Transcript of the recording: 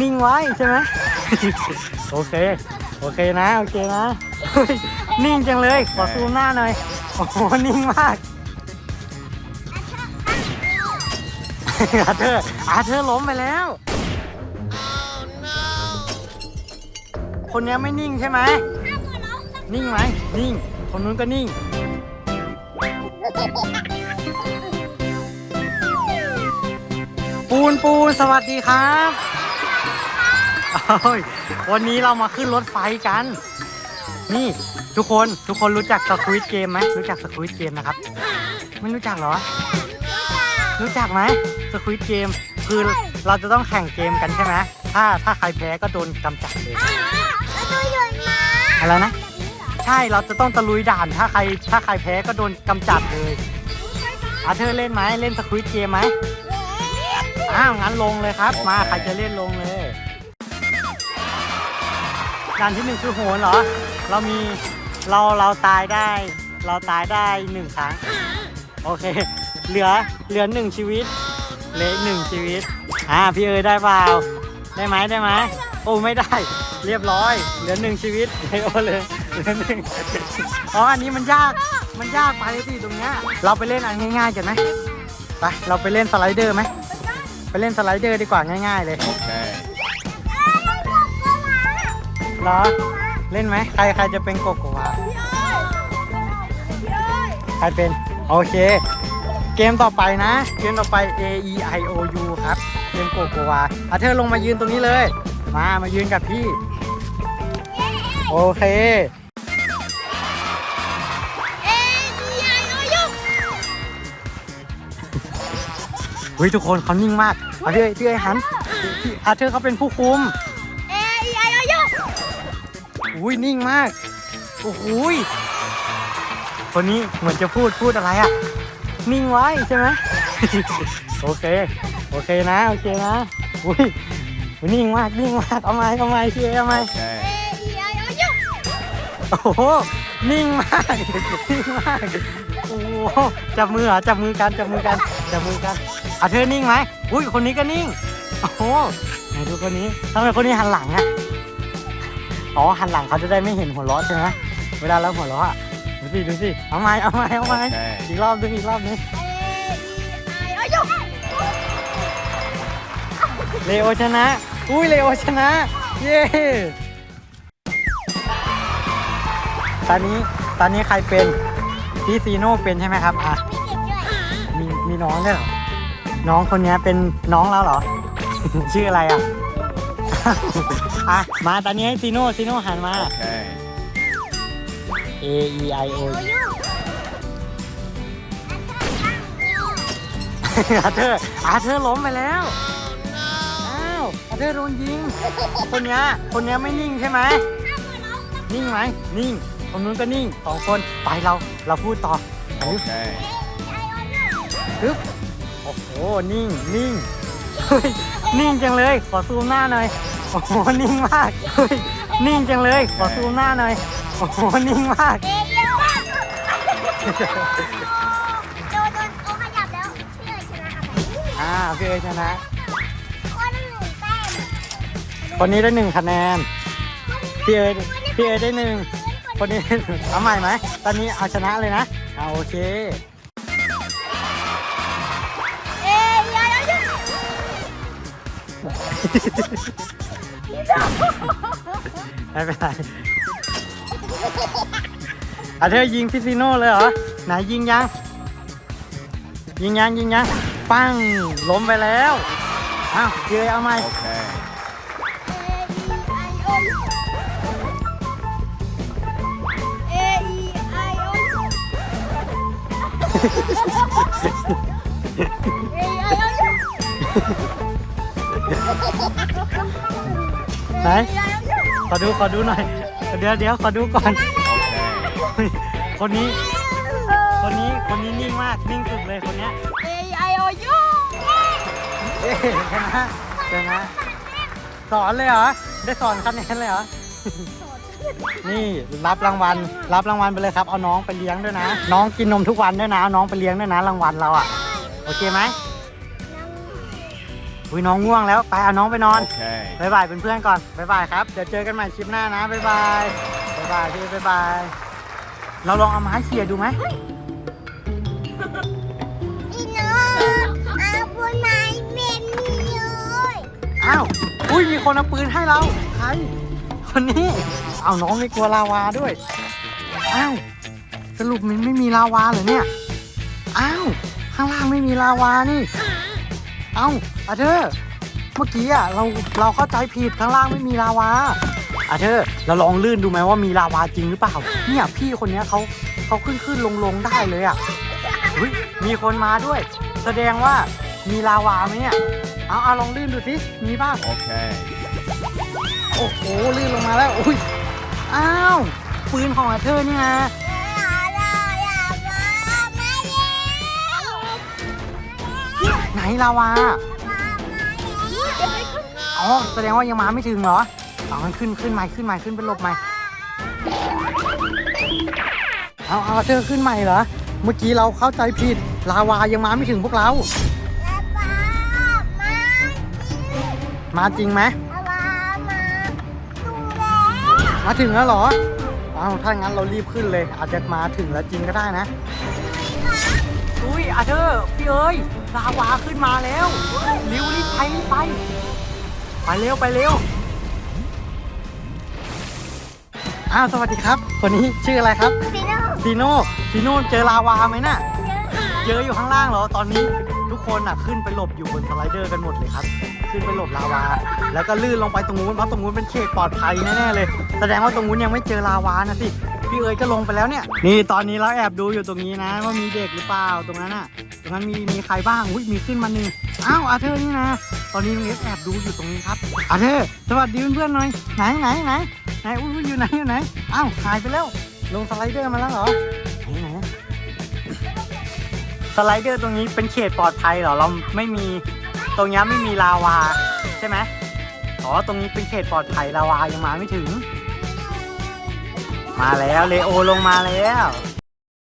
นิ่งไว้ใช่ไหม โอเค โอเคนะ โอเคนะเฮ้ยนิ่งจังเลย ขอซูมหน้าหน่อย โอ้โห นิ่งมาก อาเธอร์อาเธอร์ล้มไปแล้ว คนนี้ไม่นิ่งใช่ไหม นิ่งไหม นิ่ง คนนู้นก็นิ่ง ปูนปูนสวัสดีครับ โอ้ยวันนี้เรามาขึ้นรถไฟกัน นี่ทุกคนทุกคนรู้จักสควิตเกมไหมรู้จักสควิตเกมนะครับ ไม่รู้จักเหรอ รู้จักไหมสควิตเกมคือเราจะต้องแข่งเกมกันใช่ไหมถ้าถ้าใครแพ้ก็โดนกำจัดเลยอะไรนะ ใช่เราจะต้องตะลุยด่านถ้าใครถ้าใครแพ้ก็โดนกำจัดเลยอาเธอร์เล่นไหมเล่นสควิตเกมไหมอ้าวงั้นลงเลยครับ มาใครจะเล่นลงเลย ด่านที่หนึ่งคือโหนเหรอ เรามีเราเราตายได้ เราตายได้หนึ่งครั้ง โอเค เหลือเหลือหนึ่งชีวิตเหลืออีกหนึ่งชีวิต อ่าพี่เอ๋ยได้เปล่าได้ไหมได้ไหมโอ้ไม่ได้ เรียบร้อย เหลือหนึ่งชีวิตไอโอเลยเหลือหนึ่งอ๋ออันนี้มันยากมันยากไปสิตรงเนี้ยเราไปเล่นอันง่ายๆกันไหมไปเราไปเล่นสไลเดอร์ไหมไปเล่นสไลเดอร์ดีกว่าง่าย ๆ เลย เหรอ เล่นไหมใครใครจะเป็นโกโกวาใครเป็น โอเค เกมต่อไปนะ เกมต่อไป A E I O U ครับ เกมโกโกวาอาเธอร์ลงมายืนตรงนี้เลย มามายืนกับพี่ โอเคเฮ้ยทุกคนเขานิ่งมากอาเธอร์พี่ไอ้หันพี่อาเธอร์เขาเป็นผู้คุม อุ้ยนิ่งมาก โอ้โหยคนนี้เหมือนจะพูดพูดอะไรอะนิ่งไว้ใช่ไหม โอเค โอเคนะ โอเคนะ อุ้ยอุ๊ยนิ่งมากนิ่งมากเอาไม้เอาไม้เชียร์เอาไม้ Okay. โอ้โห นิ่งมาก นิ่งมาก โอ้โห จับมือเหรอจับมือกัน จับมือกัน จับมือกันอะเธอนิ่งไหม อุ้ย คนนี้ก็นิ่ง โอ้โห ไหนดูคนนี้ทำไมคนนี้หันหลังอะ อ๋อหันหลังเขาจะได้ไม่เห็นหัวเราะใช่ไหมเวลาเราหัวเราะอะดูสิดูสิเอาไม้เอาไม้เอาไม้ Okay. อีกรอบนึงอีกรอบนึงเลโอชนะ อุ้ยเลโอชนะ เย้ตอนนี้ตอนนี้ใครเป็นพี่ซีโน่เป็นใช่ไหมครับอะ มีมีน้องด้วยเหรอ น้องคนนี้เป็นน้องเราเหรอ ชื่ออะไรอะ อะ มาตอนนี้ให้ซีโน่ซีโน่หันมา Okay. A E I O U อาเธอร์อาเธอร์ล้มไปแล้ว อ้าว อาเธอร์โดนยิง คนเนี้ยคนเนี้ยไม่นิ่งใช่ไหม นิ่งไหม นิ่งคนนู้นก็นิ่งสองคน ไปเรา เราพูดต่อไป Okay. ปึ๊บโอ้โห นิ่ง นิ่งเฮ้ยนิ่งจังเลย ขอซูมหน้าหน่อย โอ้โห นิ่งมากเฮ้ยนิ่งจังเลย ขอซูมหน้าหน่อย โอ้โห นิ่งมากอ่า พี่เอชนะคนนี้ได้หนึ่งคะแนน พี่เอพี่เอได้หนึ่ง คนนี้ เอาใหม่ไหม ตอนนี้เอาชนะเลยนะ เอาโอเค เอ๊ยยย ไม่เป็นไรอาเธอยิงพิซิโน่เลยเหรอ ไหนยิงยัง ยิงยังยิงยัง ปั้งล้มไปแล้วอ้าวเจอเอาไหม Okay. ไหน ขอดูขอดูหน่อย เดี๋ยวเดี๋ยวขอดูก่อน Okay. คนนี้ คนนี้ คนนี้นิ่งมาก นิ่งสุดเลยคนเนี้ยเอ๊ะชนะชนะสอนเลยเหรอ ได้สอนคะแนนเลยเหรอ นี่รับรางวัล รับรางวัลไปเลยครับ เอาน้องไปเลี้ยงด้วยนะ น้องกินนมทุกวันด้วยนะเอาน้องไปเลี้ยงด้วยนะรางวัลเราอะ โอเคไหม อุ้ยน้องง่วงแล้วไปเอาน้องไปนอน Okay. บายบายเป็นเพื่อนก่อนบายบายครับเดี๋ยวเจอกันใหม่คลิปหน้านะบายบายบายบายพี่บายบายเราลองเอาไม้เขี่ยดูไหมพี่น้องอาบุญนายเป็นเลยอ้าวอุ้ยมีคนเอาปืนให้เราใครคนนี้เอาน้องไม่กลัวลาวาด้วยอ้าวสรุปมันไม่มีลาวาเหรอเนี่ยอ้าวข้างล่างไม่มีลาวานี่ เอ้าอาเธอร์เมื่อกี้อะเราเราเข้าใจผิดข้างล่างไม่มีลาวาอาเธอร์เราลองลื่นดูไหมว่ามีลาวาจริงหรือเปล่า เนี่ยพี่คนเนี้ยเขาเขาขึ้นขึ้นลงลงได้เลยอะอุ๊ยมีคนมาด้วย แสดงว่ามีลาวาไหมเนี่ยเอาเอาลองลื่นดูสิมีป่ะ Okay. โอ้โหลื่นลงมาแล้วอุ้ยอ้าวปืนของอาเธอร์นี่นะอย่ ไหนลาวามาอ๋อแสดงว่ายังมาไม่ถึงเหรอเอางั้นขึ้นขึ้นใหม่ขึ้นใหม่ขึ้นเป็นหลบใหม่เอาเอาเธอขึ้นใหม่เหรอ เมื่อกี้เราเข้าใจผิด ลาวายังมาไม่ถึงพวกเราล้วป้ามามาจริงไหมล้วามาดูแล้วมาถึงแล้วเหรอเอาถ้างั้นเรารีบขึ้นเลย อาจจะมาถึงแล้วจริงก็ได้นะ อุ้ยอาเธอร์พี่เอ้ยลาวาขึ้นมาแล้วเร็วรีบไปรีบไป ไปเร็วไปเร็วอ้าวสวัสดีครับ คนนี้ชื่ออะไรครับพี่น้องซีโน่ซีโน่เจอลาวาไหมน่ะเจอเจออยู่ข้างล่างเหรอตอนนี้ทุกคนอะขึ้นไปหลบอยู่บนสไลเดอร์กันหมดเลยครับ ขึ้นไปหลบลาวา แล้วก็ลื่นลงไปตรงนู้นเพราะตรงนู้นเป็นเขตปลอดภัยแน่ๆเลย แสดงว่าตรงนู้นยังไม่เจอลาวานะสิ พี่เอ๋ยก็ลงไปแล้วเนี่ย นี่ตอนนี้เราแอบดูอยู่ตรงนี้นะ ว่ามีเด็กหรือเปล่าตรงนั้นอะ ตรงนั้นมีมีใครบ้างอุ้ยมีขึ้นมาหนึ่งอ้าวอาเธอร์นี่นะ ตอนนี้มีแอบดูอยู่ตรงนี้ครับอาเธอร์สวัสดีเพื่อนๆหน่อยไหนไหนไหนไหนอุ้ยอยู่ไหนอยู่ไหนอ้าวหายไปแล้วลงสไลเดอร์มาแล้วเหรอไหนไหนสไลเดอร์ตรงนี้เป็นเขตปลอดภัยเหรอเราไม่มีตรงนี้ไม่มีลาวาใช่ไหมอ๋อตรงนี้เป็นเขตปลอดภัยลาวายังมาไม่ถึง มาแล้วเลโอลงมาแล้ว